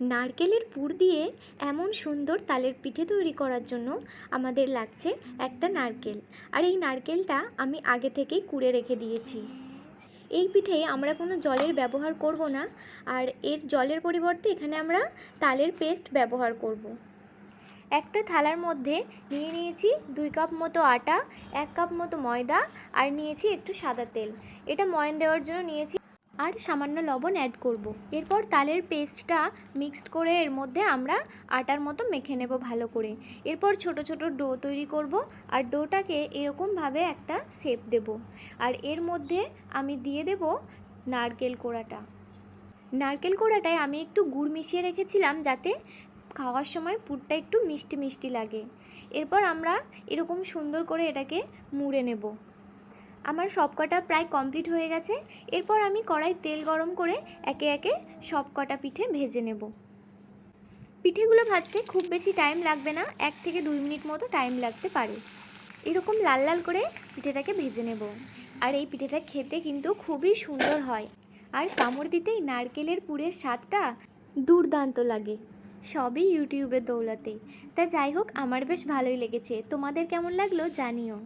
নারকেলের পুর দিয়ে এমন সুন্দর তালের পিঠে তৈরি করার জন্য আমাদের লাগছে একটা নারকেল। আর এই নারকেলটা আমি আগে থেকেই কুড়ে রেখে দিয়েছি। এই পিঠে আমরা কোনো জলের ব্যবহার করব না, আর এর জলের পরিবর্তে এখানে আমরা তালের পেস্ট ব্যবহার করব। একটা থালার মধ্যে নিয়ে নিয়েছি দুই কাপ মতো আটা, এক কাপ মতো ময়দা, আর নিয়েছি একটু সাদা তেল। এটা ময়ন দেওয়ার জন্য নিয়েছি আর সামান্য লবণ অ্যাড করব। এরপর তালের পেস্টটা মিক্সড করে এর মধ্যে আমরা আটার মতো মেখে নেব ভালো করে। এরপর ছোট ছোট ডো তৈরি করব আর ডোটাকে এরকমভাবে একটা শেপ দেব। আর এর মধ্যে আমি দিয়ে দেব নারকেল কোড়াটা। নারকেল কোড়াটায় আমি একটু গুড় মিশিয়ে রেখেছিলাম যাতে খাওয়ার সময় পুরটা একটু মিষ্টি মিষ্টি লাগে। এরপর আমরা এরকম সুন্দর করে এটাকে মুড়ে নেব। আমার সব কটা প্রায় কমপ্লিট হয়ে গেছে। এরপর আমি কড়াই তেল গরম করে একে একে সব কটা পিঠে ভেজে নেব। পিঠেগুলো ভাজতে খুব বেশি টাইম লাগবে না, এক থেকে দুই মিনিট মতো টাইম লাগতে পারে। এরকম লাল লাল করে পিঠেটাকে ভেজে নেব। আর এই পিঠেটা খেতে কিন্তু খুবই সুন্দর হয়। আর কামড় দিতেই নারকেলের পুরের স্বাদটা দুর্দান্ত লাগে, সবই ইউটিউবের দৌলতে। তা যাই হোক, আমার বেশ ভালোই লেগেছে। তোমাদের কেমন লাগল জানিও।